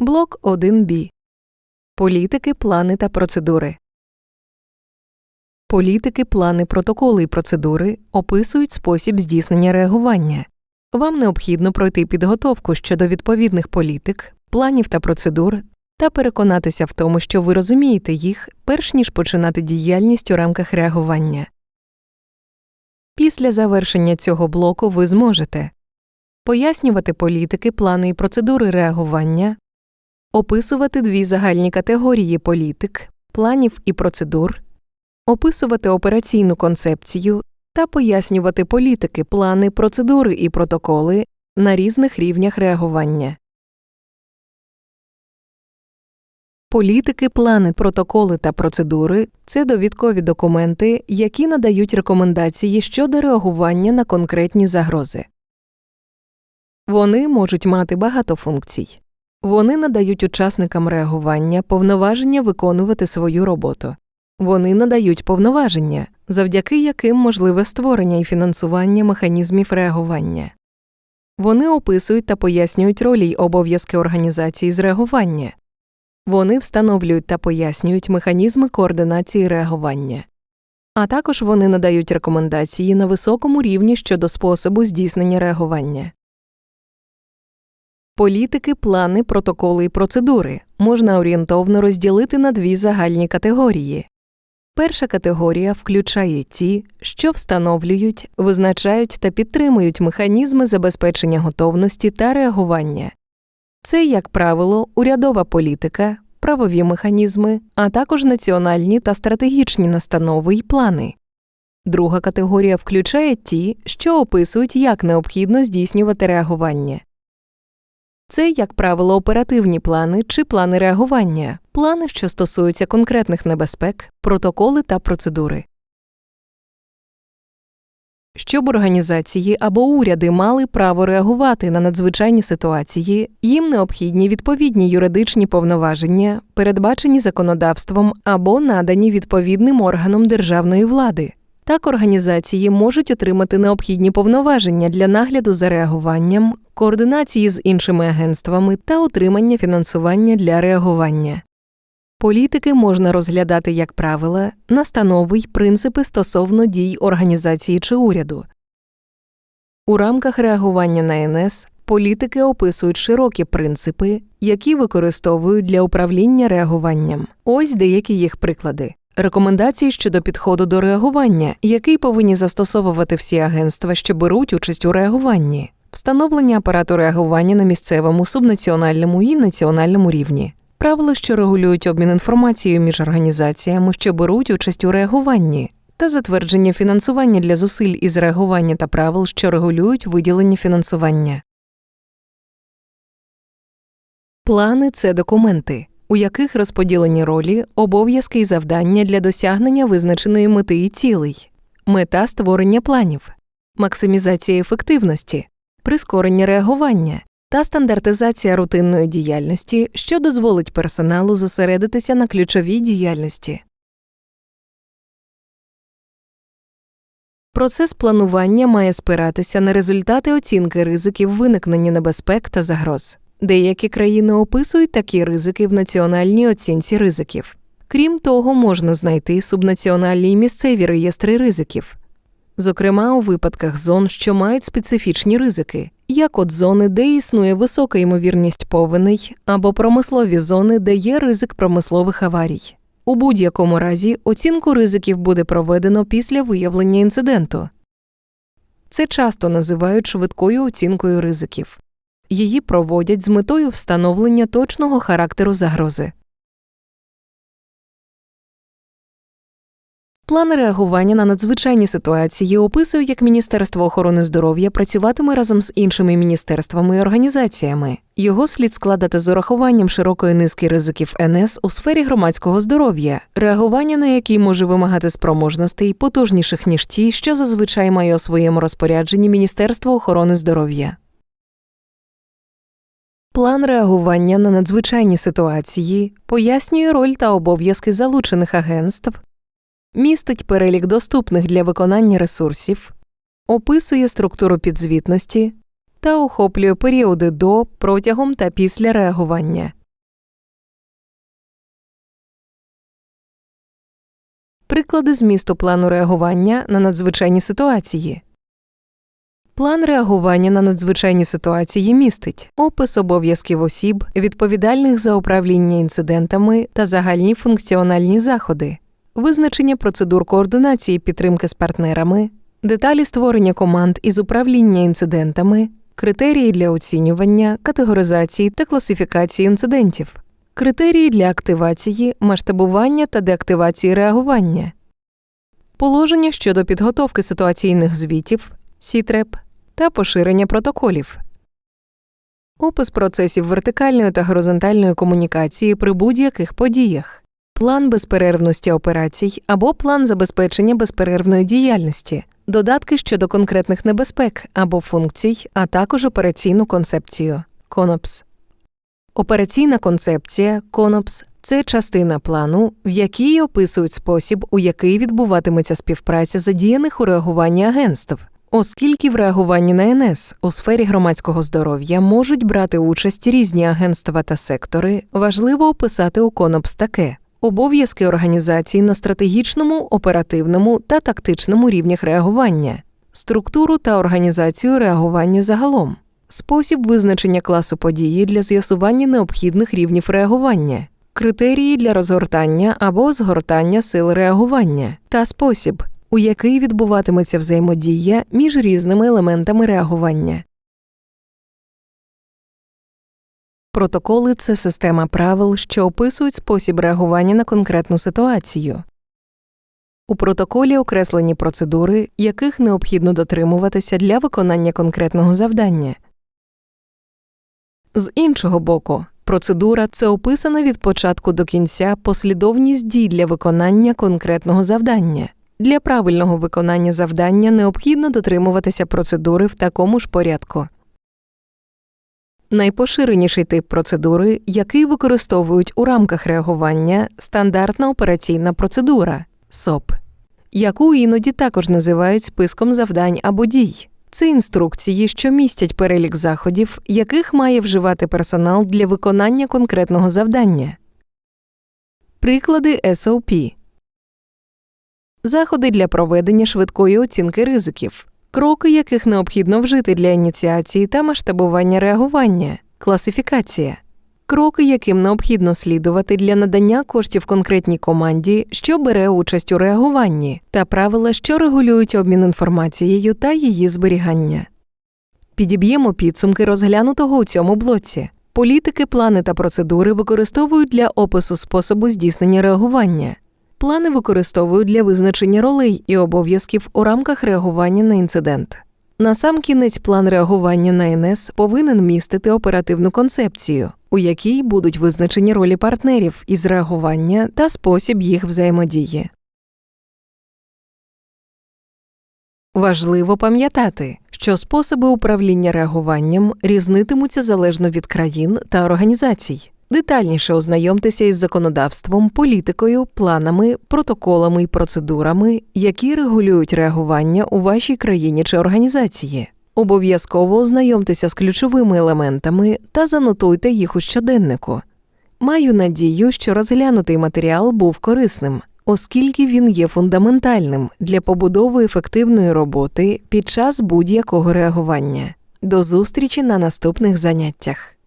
Блок 1Б. Політики, плани та процедури. Політики, плани, протоколи і процедури описують спосіб здійснення реагування. Вам необхідно пройти підготовку щодо відповідних політик, планів та процедур та переконатися в тому, що ви розумієте їх, перш ніж починати діяльність у рамках реагування. Після завершення цього блоку ви зможете пояснювати політики, плани і процедури реагування, описувати дві загальні категорії політик, планів і процедур, описувати операційну концепцію та пояснювати політики, плани, процедури і протоколи на різних рівнях реагування. Політики, плани, протоколи та процедури це довідкові документи, які надають рекомендації щодо реагування на конкретні загрози. Вони можуть мати багато функцій. Вони надають учасникам реагування повноваження виконувати свою роботу. Вони надають повноваження, завдяки яким можливе створення і фінансування механізмів реагування. Вони описують та пояснюють ролі й обов'язки організації з реагування. Вони встановлюють та пояснюють механізми координації реагування. А також вони надають рекомендації на високому рівні щодо способу здійснення реагування. Політики, плани, протоколи і процедури можна орієнтовно розділити на дві загальні категорії. Перша категорія включає ті, що встановлюють, визначають та підтримують механізми забезпечення готовності та реагування. Це, як правило, урядова політика, правові механізми, а також національні та стратегічні настанови й плани. Друга категорія включає ті, що описують, як необхідно здійснювати реагування. Це, як правило, оперативні плани чи плани реагування, плани, що стосуються конкретних небезпек, протоколи та процедури. Щоб організації або уряди мали право реагувати на надзвичайні ситуації, їм необхідні відповідні юридичні повноваження, передбачені законодавством або надані відповідним органам державної влади. Так організації можуть отримати необхідні повноваження для нагляду за реагуванням, координації з іншими агентствами та отримання фінансування для реагування. Політики можна розглядати як правила, настанови й принципи стосовно дій організації чи уряду. У рамках реагування на НС політики описують широкі принципи, які використовують для управління реагуванням. Ось деякі їх приклади. Рекомендації щодо підходу до реагування, який повинні застосовувати всі агентства, що беруть участь у реагуванні, встановлення апарату реагування на місцевому, субнаціональному і національному рівні, правила, що регулюють обмін інформацією між організаціями, що беруть участь у реагуванні, та затвердження фінансування для зусиль із реагування та правил, що регулюють виділення фінансування. Плани це документи, у яких розподілені ролі, обов'язки і завдання для досягнення визначеної мети і цілей, мета створення планів, максимізація ефективності, прискорення реагування та стандартизація рутинної діяльності, що дозволить персоналу зосередитися на ключовій діяльності. Процес планування має спиратися на результати оцінки ризиків виникнення небезпек та загроз. Деякі країни описують такі ризики в національній оцінці ризиків. Крім того, можна знайти субнаціональні і місцеві реєстри ризиків, зокрема у випадках зон, що мають специфічні ризики, як от зони, де існує висока ймовірність повеней, або промислові зони, де є ризик промислових аварій. У будь-якому разі оцінку ризиків буде проведено після виявлення інциденту. Це часто називають швидкою оцінкою ризиків. Її проводять з метою встановлення точного характеру загрози. План реагування на надзвичайні ситуації описує, як Міністерство охорони здоров'я працюватиме разом з іншими міністерствами і організаціями. Його слід складати з урахуванням широкої низки ризиків НС у сфері громадського здоров'я, реагування на які може вимагати спроможностей потужніших ніж ті, що зазвичай має у своєму розпорядженні Міністерство охорони здоров'я. План реагування на надзвичайні ситуації пояснює роль та обов'язки залучених агентств, містить перелік доступних для виконання ресурсів, описує структуру підзвітності та охоплює періоди до, протягом та після реагування. Приклади змісту плану реагування на надзвичайні ситуації. План реагування на надзвичайні ситуації містить опис обов'язків осіб, відповідальних за управління інцидентами та загальні функціональні заходи, визначення процедур координації підтримки з партнерами, деталі створення команд із управління інцидентами, критерії для оцінювання, категоризації та класифікації інцидентів, критерії для активації, масштабування та деактивації реагування, положення щодо підготовки ситуаційних звітів, СІТРЕП та поширення протоколів. Опис процесів вертикальної та горизонтальної комунікації при будь-яких подіях, план безперервності операцій або план забезпечення безперервної діяльності, додатки щодо конкретних небезпек або функцій, а також операційну концепцію CONOPS. Операційна концепція CONOPS – це частина плану, в якій описують спосіб, у який відбуватиметься співпраця задіяних у реагуванні агентств. Оскільки в реагуванні на НС у сфері громадського здоров'я можуть брати участь різні агентства та сектори, важливо описати у КОНОПС таке обов'язки організації на стратегічному, оперативному та тактичному рівнях реагування, структуру та організацію реагування загалом, спосіб визначення класу події для з'ясування необхідних рівнів реагування. Критерії для розгортання або згортання сил реагування та спосіб, у який відбуватиметься взаємодія між різними елементами реагування. Протоколи це система правил, що описують спосіб реагування на конкретну ситуацію. У протоколі окреслені процедури, яких необхідно дотримуватися для виконання конкретного завдання. З іншого боку, процедура це описана від початку до кінця послідовність дій для виконання конкретного завдання. Для правильного виконання завдання необхідно дотримуватися процедури в такому ж порядку. Найпоширеніший тип процедури, який використовують у рамках реагування, стандартна операційна процедура СОП, яку іноді також називають списком завдань або дій. Це інструкції, що містять перелік заходів, яких має вживати персонал для виконання конкретного завдання. Приклади SOP Заходи для проведення швидкої оцінки ризиків, кроки, яких необхідно вжити для ініціації та масштабування реагування, класифікація, кроки, яким необхідно слідувати для надання коштів конкретній команді, що бере участь у реагуванні, та правила, що регулюють обмін інформацією та її зберігання. Підіб'ємо підсумки розглянутого у цьому блоці. Політики, плани та процедури використовують для опису способу здійснення реагування. Плани використовують для визначення ролей і обов'язків у рамках реагування на інцидент. Насамкінець план реагування на НС повинен містити оперативну концепцію, у якій будуть визначені ролі партнерів із реагування та спосіб їх взаємодії. Важливо пам'ятати, що способи управління реагуванням різнитимуться залежно від країн та організацій. Детальніше ознайомтеся із законодавством, політикою, планами, протоколами і процедурами, які регулюють реагування у вашій країні чи організації. Обов'язково ознайомтеся з ключовими елементами та занотуйте їх у щоденнику. Маю надію, що розглянутий матеріал був корисним, оскільки він є фундаментальним для побудови ефективної роботи під час будь-якого реагування. До зустрічі на наступних заняттях.